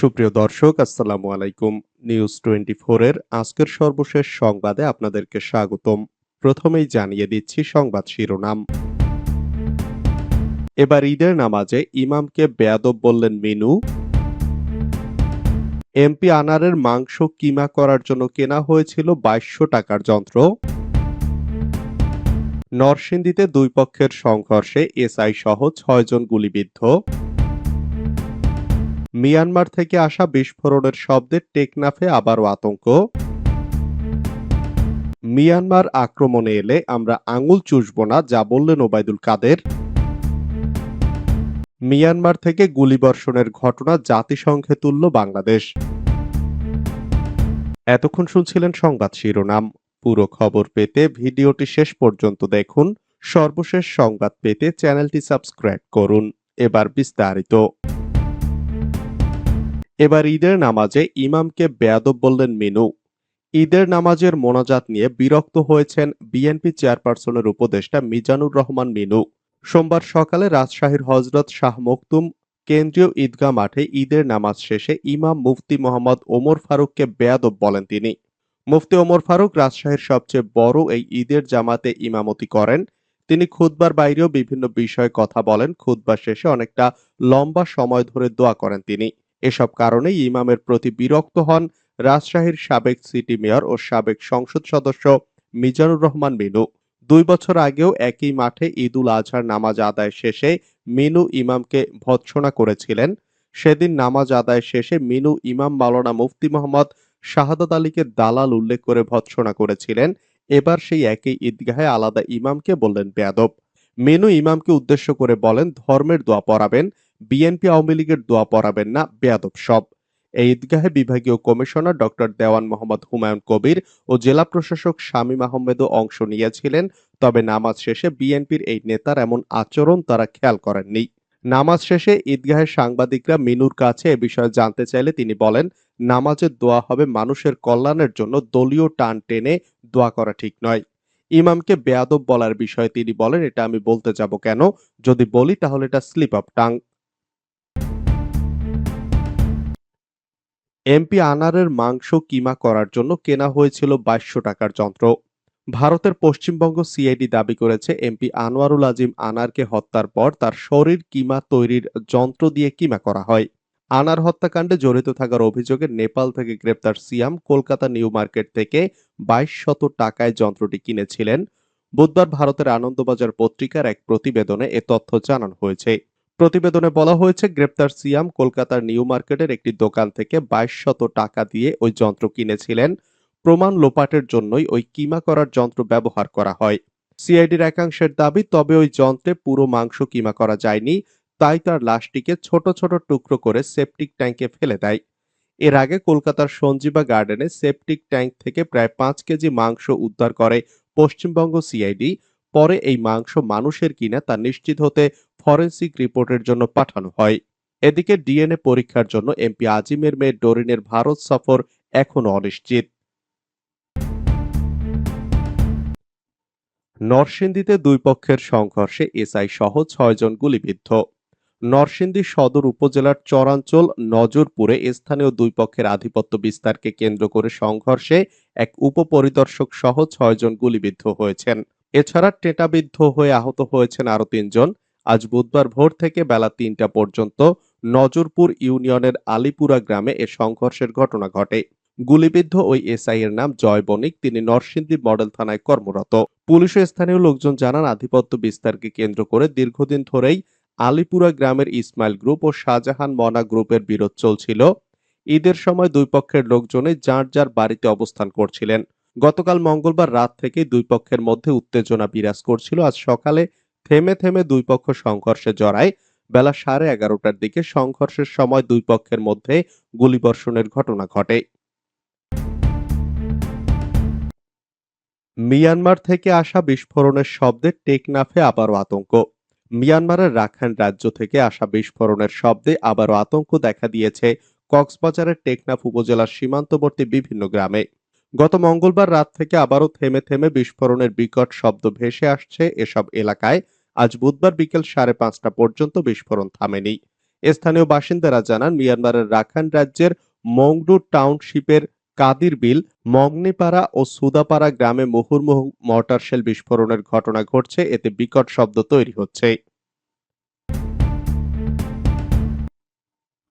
সুপ্রিয় দর্শক, আসসালামু আলাইকুম। নিউজ টোয়েন্টি এর আজকের সর্বশেষ সংবাদে আপনাদেরকে স্বাগতম। প্রথমেই জানিয়ে দিচ্ছি সংবাদ শিরোনাম। এবার ঈদের নামাজে ইমামকে বেয়াদব বললেন মিনু। এমপি আনারের মাংস কিমা করার জন্য কেনা হয়েছিল বাইশশো টাকার যন্ত্র। নরসিংদীতে দুই পক্ষের সংঘর্ষে এসআই সহ ছয়জন গুলিবিদ্ধ। মিয়ানমার থেকে আসা বিস্ফোরণের শব্দে টেকনাফে আবারও আতঙ্ক। মিয়ানমার আক্রমণে এলে আমরা আঙুল চুষব না, যা বললেন ওবায়দুল কাদের। মিয়ানমার থেকে গুলিবর্ষণের ঘটনা জাতিসংঘে তুলল বাংলাদেশ। এতক্ষণ শুনছিলেন সংবাদ শিরোনাম। পুরো খবর পেতে ভিডিওটি শেষ পর্যন্ত দেখুন। সর্বশেষ সংবাদ পেতে চ্যানেলটি সাবস্ক্রাইব করুন। এবার বিস্তারিত। এবার ঈদের নামাজে ইমামকে বেয়াদব বললেন মিনু। ঈদের নামাজের মোনাজাত নিয়ে বিরক্ত হয়েছেন বিএনপি চেয়ারপারসনের উপদেষ্টা মিজানুর রহমান মিনু। সোমবার সকালে রাজশাহীর হজরত শাহ মকতুম কেন্দ্রীয় ঈদগাহ মাঠে ঈদের নামাজ শেষে ইমাম মুফতি মোহাম্মদ ওমর ফারুককে বেয়াদব বলেন তিনি। মুফতি ওমর ফারুক রাজশাহীর সবচেয়ে বড় এই ঈদের জামাতে ইমামতি করেন। তিনি খুতবার বাইরেও বিভিন্ন বিষয়ে কথা বলেন। খুতবা শেষে অনেকটা লম্বা সময় ধরে দোয়া করেন তিনি। এসব কারণেই ইমামের প্রতি বিরক্ত হন রাজশাহীর সাবেক সিটি মেয়র ও সাবেক সংসদ সদস্য মিজানুর রহমান মিনু। দুই বছর আগেও একই মাঠে ঈদুল আজহার নামাজ আদায় শেষে মিনু ইমামকে ভৎসনা করেছিলেন। সেদিন নামাজ আদায় শেষে মিনু ইমাম মাওলানা মুফতি মোহাম্মদ শাহাদাত আলীকে দালাল উল্লেখ করে ভৎসনা করেছিলেন। এবার সেই একই ঈদগাহে আলাদা ইমামকে বললেন বেয়াদব। মিনু ইমামকে উদ্দেশ্য করে বলেন, ধর্মের দোয়া পড়াবেন। বিএনপি আওয়ামী লীগের দোয়া পড়াবেন না, বেয়াদব সব। এই ঈদগাহে বিভাগীয় কমিশনার ডক্টর দেওয়ান মোহাম্মদ হুমায়ুন কবির ও জেলা প্রশাসক শামীম আহমেদও অংশ নিয়েছিলেন, তবে নামাজ শেষে বিএনপির এই নেতার এমন আচরণ তারা খেয়াল করেননি। নামাজ শেষে ঈদগাহের সাংবাদিকরা মিনুর কাছে এ বিষয়ে জানতে চাইলে তিনি বলেন নামাজের দোয়া হবে মানুষের কল্যাণের জন্য, দলীয় টান টেনে দোয়া করা ঠিক নয়। ইমামকে বেয়াদব বলার বিষয়ে তিনি বলেন, এটা আমি বলতে যাব কেন? যদি বলি তাহলে এটা স্লিপ অফ টাং। এমপি আনারের মাংস কিমা করার জন্য কেনা হয়েছিল বাইশশো টাকার যন্ত্র। ভারতের পশ্চিমবঙ্গ সিআইডি দাবি করেছে, এমপি আনোয়ারুল আজিম আনারকে হত্যার পর তার শরীর কিমা তৈরির যন্ত্র দিয়ে কিমা করা হয়। আনার হত্যাকাণ্ডে জড়িত থাকার অভিযোগে নেপাল থেকে গ্রেপ্তার সিয়াম কলকাতা নিউ মার্কেট থেকে বাইশ শত টাকায় যন্ত্রটি কিনেছিলেন। বুধবার ভারতের আনন্দবাজার পত্রিকার এক প্রতিবেদনে এ তথ্য জানানো হয়েছে। প্রতিবেদনে বলা হয়েছে, গ্রেপ্তার সিয়াম কলকাতার নিউ মার্কেটের একটি দোকান থেকে বাইশ শত টাকা দিয়ে ওই যন্ত্র কিনেছিলেন। প্রমাণ লোপাটের জন্যই ওই কিমা করার যন্ত্র ব্যবহার করা হয়। সিআইডির একাংশের দাবি, তবে ওই যন্ত্রে পুরো মাংস কিমা করা যায়নি, তাই তার লাশটিকে ছোট ছোট টুকরো করে সেপটিক ট্যাঙ্কে ফেলে দেয়। এর আগে কলকাতার সঞ্জীবা গার্ডেনে সেপটিক ট্যাঙ্ক থেকে প্রায় পাঁচ কেজি মাংস উদ্ধার করে পশ্চিমবঙ্গ সিআইডি। পরে এই মাংস মানুষের কিনা তা নিশ্চিত হতে ফরেন্সিক রিপোর্টের জন্য পাঠানো হয়। এদিকে ডিএনএ পরীক্ষার জন্য এমপি আজিমের মেয়ে ডোরিনের ভারত সফর এখনও অনিশ্চিত। নরসিংদীতে দুই পক্ষের সংঘর্ষে এসআই সহ ছয়জন গুলিবিদ্ধ। নরসিংদী সদর উপজেলার চরাঞ্চল, নজরপুরে স্থানীয় দুই পক্ষের আধিপত্য বিস্তারকে কেন্দ্র করে সংঘর্ষে এক উপপরিদর্শক সহ ছয়জন গুলিবিদ্ধ হয়েছেন। এছাড়া টেটাবিদ্ধ হয়ে আহত হয়েছেন আরও তিনজন। আজ বুধবার ভোর থেকে বেলা তিনটা পর্যন্ত নজরপুর ইউনিয়নের আলিপুরা গ্রামে এ সংঘর্ষের ঘটনা ঘটে। গুলিবিদ্ধ ওই এসআই এর নাম জয় বণিক। তিনি নরসিংদী মডেল থানায় কর্মরত। পুলিশ স্থানীয় লোকজন জানান, আধিপত্য বিস্তারকে কেন্দ্র করে দীর্ঘদিন ধরেই আলিপুরা গ্রামের ইসমাইল গ্রুপ ও শাহজাহান মনা গ্রুপের বিরোধ চলছিল। ঈদের সময় দুই পক্ষের লোকজনে যার যার বাড়িতে অবস্থান করছিলেন। গতকাল মঙ্গলবার রাত থেকে দুই পক্ষের মধ্যে উত্তেজনা বিরাজ করছিল। আজ সকালে থেমে থেমে দুই পক্ষ সংঘর্ষে জড়ায়। বেলা সাড়ে এগারোটার দিকে সংঘর্ষের সময় দুই পক্ষের মধ্যে গুলিবর্ষণের ঘটনা ঘটে। মিয়ানমার থেকে আসা বিস্ফোরণের শব্দে টেকনাফে আবারও আতঙ্ক। মিয়ানমারের রাখাইন রাজ্য থেকে আসা বিস্ফোরণের শব্দে আবারও আতঙ্ক দেখা দিয়েছে। কক্সবাজারের টেকনাফ উপজেলার সীমান্তবর্তী বিভিন্ন গ্রামে। গত মঙ্গলবার রাত থেকে আবারও থেমে থেমে বিস্ফোরণের বিকট শব্দ ভেসে আসছে এসব এলাকায়। আজ বুধবার বিকেল সাড়ে পাঁচটা পর্যন্ত বিস্ফোরণ থামেনি। স্থানীয় বাসিন্দারা জানান, মিয়ানমারের রাখাইন রাজ্যের মংডু টাউনশিপের কাদির বিল মগনিপাড়া ও সুদাপাড়া গ্রামে মুহুর্মুহু মর্টার শেল বিস্ফোরণের ঘটনা ঘটছে। এতে বিকট শব্দ তৈরি হচ্ছে।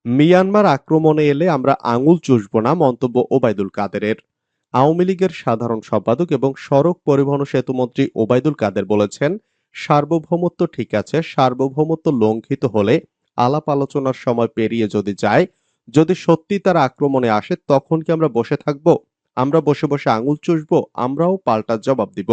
মিয়ানমার আক্রমণে এলে আমরা আঙুল চুষব না, মন্তব্য ওবায়দুল কাদেরের। আওয়ামী লীগের সাধারণ সম্পাদক এবং সড়ক পরিবহন সেতুমন্ত্রী ওবায়দুল কাদের বলেছেন, সার্বভৌমত্ব ঠিক আছে, সার্বভৌমত্ব লঙ্ঘিত হলে আলাপ আলোচনার সময় পেরিয়ে যদি যায়, যদি সত্যি তার আক্রমণে আসে, তখন কি আমরা বসে থাকব? আমরা বসে বসে আঙুল চুষব, আমরাও পাল্টা জবাব দিব।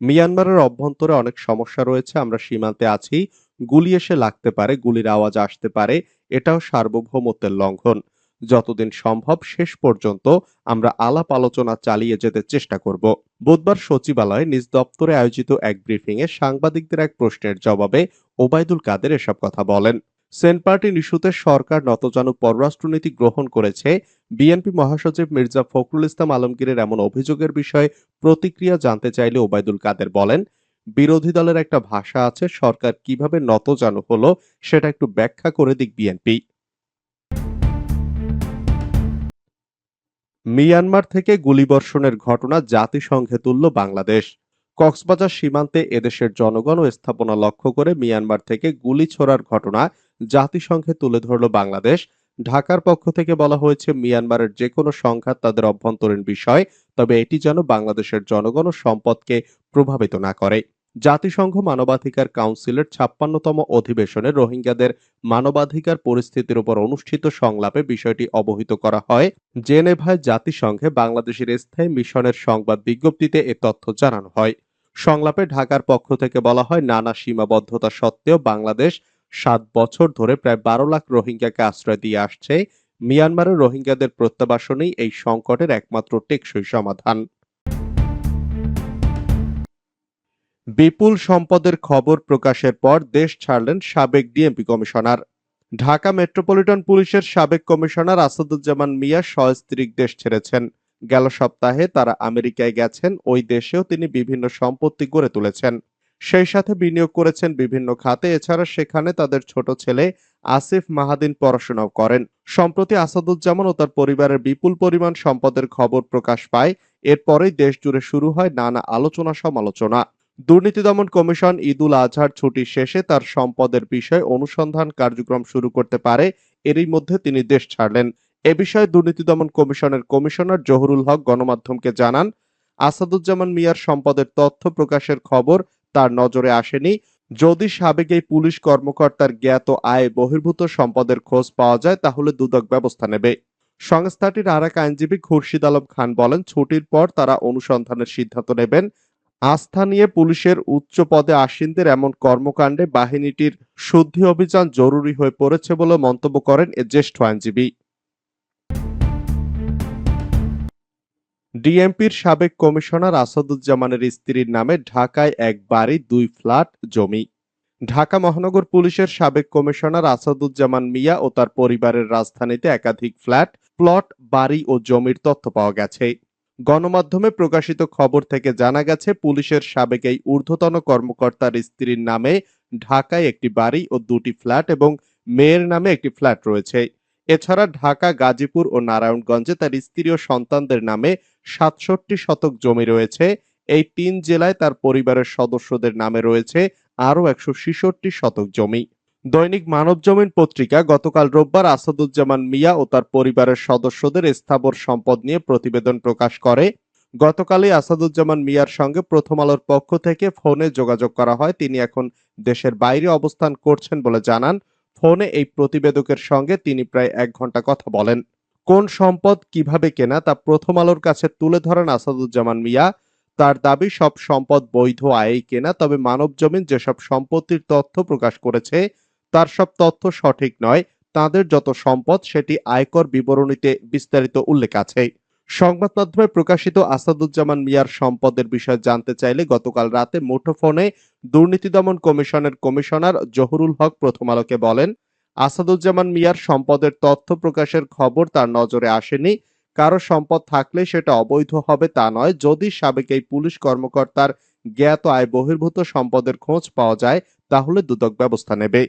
মিয়ানমারের অভ্যন্তরে অনেক সমস্যা রয়েছে, আমরা সীমান্তে আছি, গুলি এসে লাগতে পারে, গুলির আওয়াজ আসতে পারে, এটাও সার্বভৌমত্বের লঙ্ঘন। যতদিন সম্ভব শেষ পর্যন্ত আমরা আলাপ আলোচনা চালিয়ে যেতে চেষ্টা করব। বুধবার সচিবালয়ে নিজ দপ্তরে আয়োজিত এক ব্রিফিংয়ে সাংবাদিকদের এক প্রশ্নের জবাবে ওবায়দুল কাদের এসব কথা বলেন। সেন্ট পার্টি ইস্যুতে সরকার নতজানু পররাষ্ট্রনীতি গ্রহণ করেছে, বিএনপি মহাসচিব মির্জা ফখরুল ইসলাম আলমগীরের এমন অভিযোগের বিষয়ে প্রতিক্রিয়া জানতে চাইলে ওবায়দুল কাদের বলেন, বিরোধী দলের একটা ভাষা আছে, সরকার কীভাবে নতজানু হলো সেটা একটু ব্যাখ্যা করে দিক বিএনপি। মিয়ানমার থেকে গুলিবর্ষণের ঘটনা জাতিসংঘে তুলল বাংলাদেশ। কক্সবাজার সীমান্তে এদেশের জনগণ ও স্থাপনা লক্ষ্য করে মিয়ানমার থেকে গুলি ছোড়ার ঘটনা জাতিসংঘে তুলে ধরল বাংলাদেশ। ঢাকার পক্ষ থেকে বলা হয়েছে, মিয়ানমারের যে কোনো সংঘাত তাদের অভ্যন্তরীণ বিষয়, তবে এটি যেন বাংলাদেশের জনগণ ও সম্পদকে প্রভাবিত না করে। জাতিসংঘ মানবাধিকার কাউন্সিলের ছাপ্পান্নতম অধিবেশনে রোহিঙ্গাদের মানবাধিকার পরিস্থিতির উপর অনুষ্ঠিত সংলাপে বিষয়টি অবহিত করা হয়। জেনেভায় জাতিসংঘে বাংলাদেশের স্থায়ী মিশনের সংবাদ বিজ্ঞপ্তিতে এ তথ্য জানানো হয়। সংলাপে ঢাকার পক্ষ থেকে বলা হয়, নানা সীমাবদ্ধতা সত্ত্বেও বাংলাদেশ সাত বছর ধরে প্রায় বারো লাখ রোহিঙ্গাকে আশ্রয় দিয়ে আসছে। মিয়ানমারের রোহিঙ্গাদের প্রত্যাবাসনেই এই সংকটের একমাত্র টেকসই সমাধান। বিপুল সম্পদের খবর প্রকাশের পর দেশ ছাড়লেন সাবেক ডিএমপি কমিশনার। ঢাকা মেট্রোপলিটন পুলিশের সাবেক কমিশনার আসাদুজ্জামান মিয়া সস্ত্রীক দেশ ছেড়েছেন। গেল সপ্তাহে তারা আমেরিকায় গেছেন, ওই দেশেও তিনি বিভিন্ন সম্পত্তি গড়ে তুলেছেন। সেই সাথে বিনিয়োগ করেছেন বিভিন্ন খাতে, এছাড়া সেখানে তাদের ছোট ছেলে আসিফ মাহাদিন পড়াশোনাও করেন। সম্প্রতি আসাদুজ্জামান ও তার পরিবারের বিপুল পরিমাণ সম্পদের খবর প্রকাশ পায়। এরপরেই দেশ জুড়ে শুরু হয় নানা আলোচনা সমালোচনা দুর্নীতি দমন কমিশন ঈদুল আজহার ছুটি শেষে তার সম্পদের বিষয়ে অনুসন্ধান কার্যক্রম শুরু করতে পারে। এরই মধ্যে তিনি দেশ ছাড়লেন। এ বিষয়ে দুর্নীতি দমন কমিশনের কমিশনার জহুরুল হক গণমাধ্যমকে জানান, আসাদুজ্জামান মিয়ার সম্পদের তথ্য প্রকাশের খবর তার নজরে আসেনি। যদি সাবেক এই পুলিশ কর্মকর্তার জ্ঞাত আয় বহির্ভূত সম্পদের খোঁজ পাওয়া যায়, তাহলে দুদক ব্যবস্থা নেবে। সংস্থাটির আর এক আইনজীবী খুরশিদ আলম খান বলেন, ছুটির পর তারা অনুসন্ধানের সিদ্ধান্ত নেবেন। আস্থা নিয়ে পুলিশের উচ্চ পদে আসীনদের এমন কর্মকাণ্ডে বাহিনীটির শুদ্ধি অভিযান জরুরি হয়ে পড়েছে বলে মন্তব্য করেন এ জ্যেষ্ঠ আইনজীবী। ডিএমপির সাবেক কমিশনার আসাদুজ্জামানের স্ত্রীর নামে ঢাকায় এক বাড়ি, দুই ফ্ল্যাট, জমি। ঢাকা মহানগর পুলিশের সাবেক কমিশনার আসাদুজ্জামান মিয়া ও তার পরিবারের রাজধানীতে একাধিক ফ্ল্যাট, প্লট, বাড়ি ও জমির তথ্য পাওয়া গেছে। গণমাধ্যমে প্রকাশিত খবর থেকে জানা গেছে, পুলিশের সাবেক এই ঊর্ধ্বতন কর্মকর্তার স্ত্রীর নামে ঢাকায় একটি বাড়ি ও দুটি ফ্ল্যাট এবং মেয়ের নামে একটি ফ্ল্যাট রয়েছে। এছাড়া ঢাকা, গাজীপুর ও নারায়ণগঞ্জে তার স্ত্রী ও সন্তানদের নামে সাতষট্টি শতক জমি রয়েছে। এই তিন জেলায় তার পরিবারের সদস্যদের নামে রয়েছে আরও একশো ছেষট্টি শতক জমি। দৈনিক মানবজমিন পত্রিকা গতকাল রোববার আসাদুজ্জামান মিয়া ও তার পরিবারের সদস্যদের স্থাবর সম্পদ নিয়ে প্রতিবেদন প্রকাশ করে। গতকালই আসাদুজ্জামান মিয়ার সঙ্গে প্রথম আলোর পক্ষ থেকে ফোনে যোগাযোগ করা হয়। তিনি এখন দেশের বাইরে অবস্থান করছেন বলে জানান। ফোনে এই প্রতিবেদকের সঙ্গে তিনি প্রায় এক ঘণ্টা কথা বলেন। কোন সম্পদ কীভাবে কেনা তা প্রথম আলোর কাছে তুলে ধরেন আসাদুজ্জামান মিয়া। তার দাবি, সব সম্পদ বৈধ আয়েই কেনা, তবে মানবজমিন যেসব সম্পত্তির তথ্য প্রকাশ করেছে তার সব তথ্য সঠিক নয়, তাদের যত সম্পদ সেটি আয়কর বিবরণীতে বিস্তারিত উল্লেখ আছে। সংবাদ মাধ্যমে প্রকাশিত আসাদুজ্জামান মিয়ার সম্পদের বিষয়ে জানতে চাইলে গতকাল রাতে মুঠোফোনে দুর্নীতি দমন কমিশনের কমিশনার জহুরুল হক প্রথম আলোকে বলেন, আসাদুজ্জামান মিয়ার সম্পদের তথ্য প্রকাশের খবর তার নজরে আসেনি। কারও সম্পদ থাকলে সেটা অবৈধ হবে তা নয়। যদি সাবেক এই পুলিশ কর্মকর্তার জ্ঞাত আয় বহির্ভূত সম্পদের খোঁজ পাওয়া যায়, তাহলে দুদক ব্যবস্থা নেবে।